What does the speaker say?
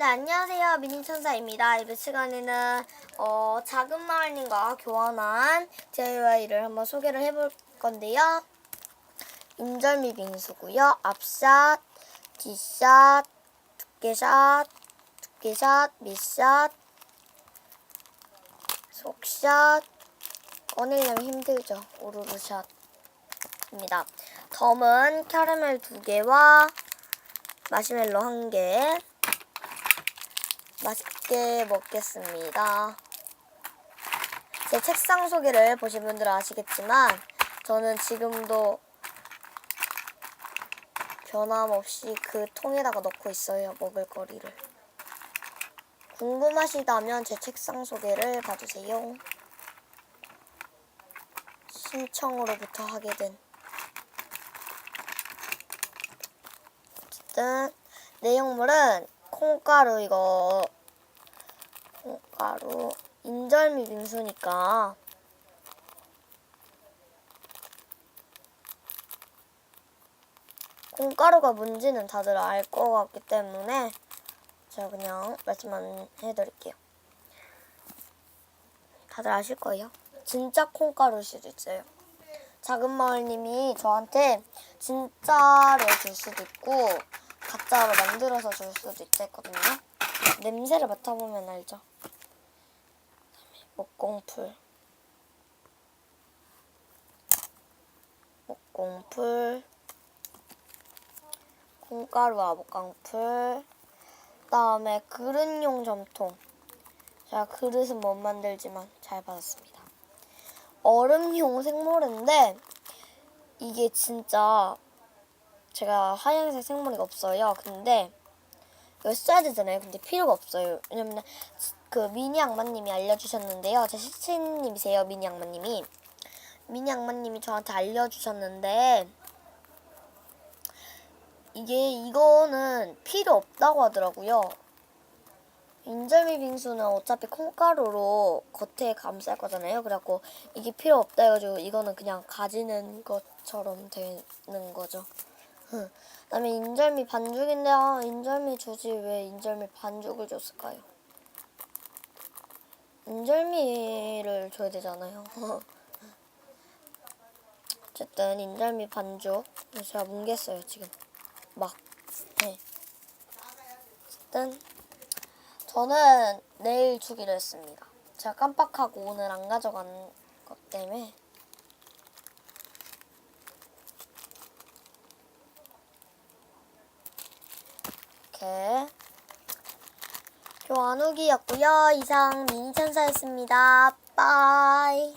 네, 안녕하세요. 미니천사입니다. 이번 시간에는 어, 작은 마을님과 교환한 DIY를 한번 소개를 해볼 건데요. 인절미 빙수고요. 앞샷, 뒷샷, 두께샷, 두께샷, 밑샷, 속샷, 꺼내려면 힘들죠. 오르르샷입니다. 덤은 캐러멜 두 개와 마시멜로 한 개. 맛있게 먹겠습니다. 제 책상 소개를 보신 분들은 아시겠지만 저는 지금도 변함없이 그 통에다가 넣고 있어요. 먹을 거리를. 궁금하시다면 제 책상 소개를 봐주세요. 신청으로부터 하게 된. 어쨌든 내용물은 콩가루 이거 콩가루 인절미 빙수니까 콩가루가 뭔지는 다들 알 것 같기 때문에 제가 그냥 말씀만 해드릴게요. 다들 아실 거예요. 진짜 콩가루일 수도 있어요. 작은 마을님이 저한테 진짜로 줄 수도 있고 가짜로 만들어서 줄 수도 있댔거든요. 냄새를 맡아보면 알죠. 목공풀, 목공풀, 콩가루와 목광풀, 그다음에 그릇용 점통. 제가 그릇은 못 만들지만 잘 받았습니다. 얼음용 생모래인데 이게 진짜 제가 하얀색 생머리가 없어요. 근데 이거 써야 되잖아요. 근데 필요가 없어요. 왜냐면 그 미니 악마님이 알려주셨는데요. 제 시친님이세요. 미니 악마님이. 미니 악마님이 저한테 알려주셨는데 이게 이거는 필요 없다고 하더라고요. 인절미 빙수는 어차피 콩가루로 겉에 감쌀 거잖아요. 그래갖고 이게 필요 없다 해가지고 이거는 그냥 가지는 것처럼 되는 거죠. 응. 그다음에 인절미 반죽인데 아, 인절미 주지 왜 인절미 반죽을 줬을까요? 인절미를 줘야 되잖아요. 어쨌든 인절미 반죽 제가 뭉갰어요 지금 막. 네. 어쨌든 저는 내일 주기로 했습니다. 제가 깜빡하고 오늘 안 가져간 것 때문에 이렇게 교환 후기였고요. 이상 미니 천사였습니다. 빠이.